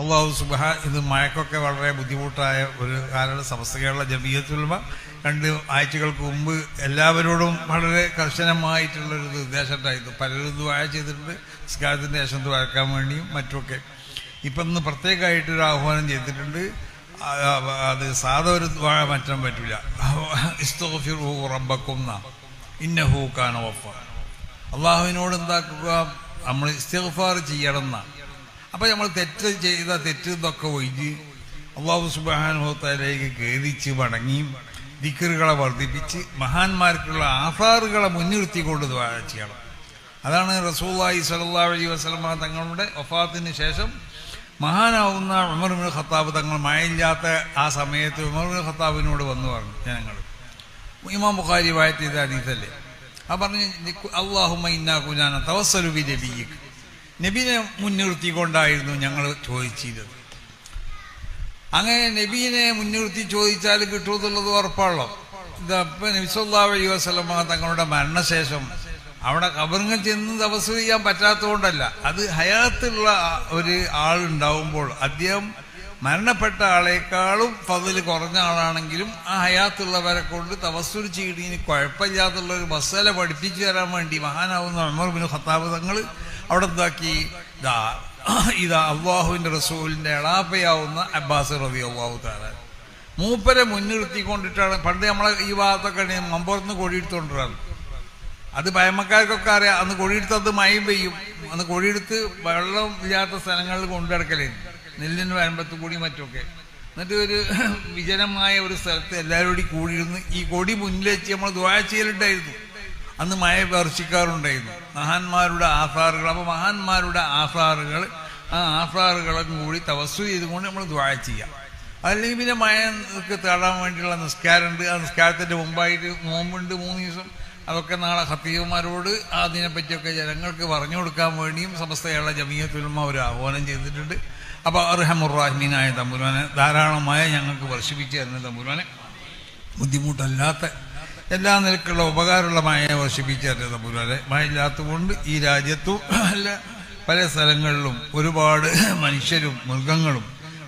അള്ളാഹു സുബഹ ഇത് മഴക്കൊക്കെ വളരെ ബുദ്ധിമുട്ടായ ഒരു കാരണം സമസ്ത കേരള ജമീയത്തുൽമ രണ്ട് ആഴ്ചകൾക്ക് മുമ്പ് എല്ലാവരോടും വളരെ കർശനമായിട്ടുള്ള ഒരു നിർദ്ദേശമുണ്ടായിരുന്നു പലരും ദ്വായ ചെയ്തിട്ടുണ്ട്. നിസ്കാരത്തിന്റെ ശേഷം ദ്വാരക്കാൻ വേണ്ടിയും മറ്റുമൊക്കെ. ഇപ്പം ഇന്ന് പ്രത്യേകമായിട്ടൊരു ആഹ്വാനം ചെയ്തിട്ടുണ്ട്. അത് സാധാ ഒരു ദ്വാഴ മാറ്റാൻ പറ്റില്ല ഇസ്തോഫിറു റബ്ബക്കും ഇന്നഹു കാന വഫ അള്ളാഹുവിനോട് എന്താക്കുക? നമ്മൾ ഇസ്തിഗ്ഫാർ ചെയ്യണം എന്നാ അപ്പൊ നമ്മൾ തെറ്റ് ചെയ്ത തെറ്റ് എന്നൊക്കെ ഒഴിഞ്ഞ് അള്ളാഹു സുബാനുഭവത്തിലേക്ക് ഖേദിച്ച് മടങ്ങി ദിക്കറുകളെ വർദ്ധിപ്പിച്ച് മഹാന്മാർക്കുള്ള ആധാറുകളെ മുൻനിർത്തിക്കൊണ്ട് കൊണ്ട് ചെയ്യണം. അതാണ് റസൂല്ലായി സലല്ലാ അലൈഹി വസല്ലമ തങ്ങളുടെ വഫാത്തിന് ശേഷം മഹാനാവുന്ന ഉമർമിൻ ഖത്താബ് തങ്ങൾ മഴയില്ലാത്ത ആ സമയത്ത് ഉമർമിൻ ഖത്താബിനോട് വന്നു പറഞ്ഞു ജനങ്ങൾ ഇമാം ബുഖാരി വായത്ത് പറഞ്ഞു ആ പറഞ്ഞ് ഇന്നാ ഇന്നാക്കുനാന തവസ്സലുബി നബിയിക്ക് നബിനെ മുൻനിർത്തിക്കൊണ്ടായിരുന്നു ഞങ്ങൾ ചോദിച്ചിരുന്നത് അങ്ങനെ നബീനെ മുൻനിർത്തി ചോദിച്ചാൽ കിട്ടുമെന്നുള്ളത് ഉറപ്പാണല്ലോ. ഇതപ്പം നബിസ്വല്ലാ അലൈഹി വസ്ലമ തങ്ങളുടെ മരണശേഷം അവിടെ കബറിങ്ങൾ ചെന്ന് തപസ് ചെയ്യാൻ പറ്റാത്തതുകൊണ്ടല്ല. അത് ഹയാത്തുള്ള ഒരു ആളുണ്ടാവുമ്പോൾ അദ്ദേഹം മരണപ്പെട്ട ആളേക്കാളും പതിൽ കുറഞ്ഞ ആളാണെങ്കിലും ആ ഹയാത്തുള്ളവരെ കൊണ്ട് തപസ്സുരി ചെയ്യണീന് കുഴപ്പമില്ലാത്തുള്ള ഒരു മസാല പഠിപ്പിച്ചു തരാൻ വേണ്ടി മഹാനാവുന്ന അമർ ബിൻ ഖത്താബ് തങ്ങൾ അവിടെ എന്താക്കി ഇതാ ഇതാ അള്ളാഹുവിന്റെ റസൂലിന്റെ എളാപ്പയാവുന്ന അബ്ബാസ് റബി അള്ളാഹു താര മൂപ്പരെ മുൻനിർത്തിക്കൊണ്ടിട്ടാണ് പണ്ട് നമ്മളെ ഈ ഭാഗത്തൊക്കെ മമ്പുറത്ത് കൊടിയെടുത്തോണ്ടിരാണ് അത് പയമക്കാർക്കൊക്കെ അറിയാം അന്ന് കോഴിയെടുത്ത് അത് മയം പെയ്യും. അന്ന് കോഴിയെടുത്ത് വെള്ളം ഇല്ലാത്ത സ്ഥലങ്ങളിൽ കൊണ്ടുനടക്കലേ നെല്ലിന് വരമ്പത്ത് കൂടി മറ്റൊക്കെ എന്നിട്ട് ഒരു വിജനമായ ഒരു സ്ഥലത്ത് എല്ലാവരും കൂടി കൂടിയിരുന്ന് ഈ കൊടി മുന്നിൽ വെച്ച് നമ്മൾ ദ്വാര ചെയ്യലുണ്ടായിരുന്നു. അന്ന് മഴ വർഷിക്കാറുണ്ടായിരുന്നു. മഹാന്മാരുടെ ആസാറുകൾ. അപ്പോൾ മഹാന്മാരുടെ ആസാറുകൾ ആ ആസാറുകളും കൂടി തവസ്സു ചെയ്തുകൊണ്ട് നമ്മൾ ദ്വാ ചെയ്യാം. അല്ലെങ്കിൽ പിന്നെ മഴക്ക് തേടാൻ വേണ്ടിയുള്ള നിസ്കാരമുണ്ട്. ആ നിസ്കാരത്തിന്റെ മുമ്പായിട്ട് നോമ്പുണ്ട് മൂന്ന് ദിവസം. അതൊക്കെ നാളെ ഹത്തീവന്മാരോട് അതിനെപ്പറ്റിയൊക്കെ ജനങ്ങൾക്ക് പറഞ്ഞു കൊടുക്കാൻ വേണ്ടിയും സമസ്തയുള്ള ജമീയത്തുൽമ ഒരു ആഹ്വാനം ചെയ്തിട്ടുണ്ട്. അപ്പോൾ അർഹമുറാഹിമീനായ തമ്പുരാനെ ധാരാളമായ ഞങ്ങൾക്ക് വർഷിപ്പിച്ചു തരുന്ന തമ്പുരാനെ ബുദ്ധിമുട്ടല്ലാത്ത എല്ലാ നിലക്കുള്ള ഉപകാരമുള്ള മഴയെ വർഷിപ്പിച്ചു തരുന്ന തമ്പുരാനെ. മഴ ഇല്ലാത്തതുകൊണ്ട് ഈ രാജ്യത്തും അല്ല പല സ്ഥലങ്ങളിലും ഒരുപാട് മനുഷ്യരും മൃഗങ്ങളും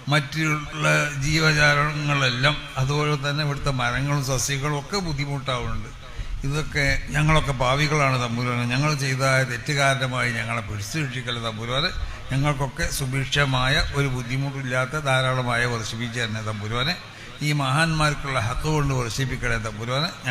മറ്റുള്ള ജീവജാലങ്ങളെല്ലാം അതുപോലെ തന്നെ ഇവിടുത്തെ മരങ്ങളും സസ്യങ്ങളും ഒക്കെ ബുദ്ധിമുട്ടാവുന്നുണ്ട്. ഇതൊക്കെ ഞങ്ങളൊക്കെ ഭാവികളാണ് തമ്പുരാനെ. ഞങ്ങൾ ചെയ്ത തെറ്റുകാരനമായി ഞങ്ങളെ പിടിച്ചു രക്ഷിക്കൽ തമ്പുരാനെ. ഞങ്ങൾക്കൊക്കെ സുഭിക്ഷമായ ഒരു ബുദ്ധിമുട്ടില്ലാത്ത ധാരാളമായ വർഷിപ്പിച്ചു തന്നെ തമ്പുരാനെ. ഈ മഹാന്മാർക്കുള്ള ഹക്ക് കൊണ്ട് വർഷിപ്പിക്കണേ തമ്പുരാനെ.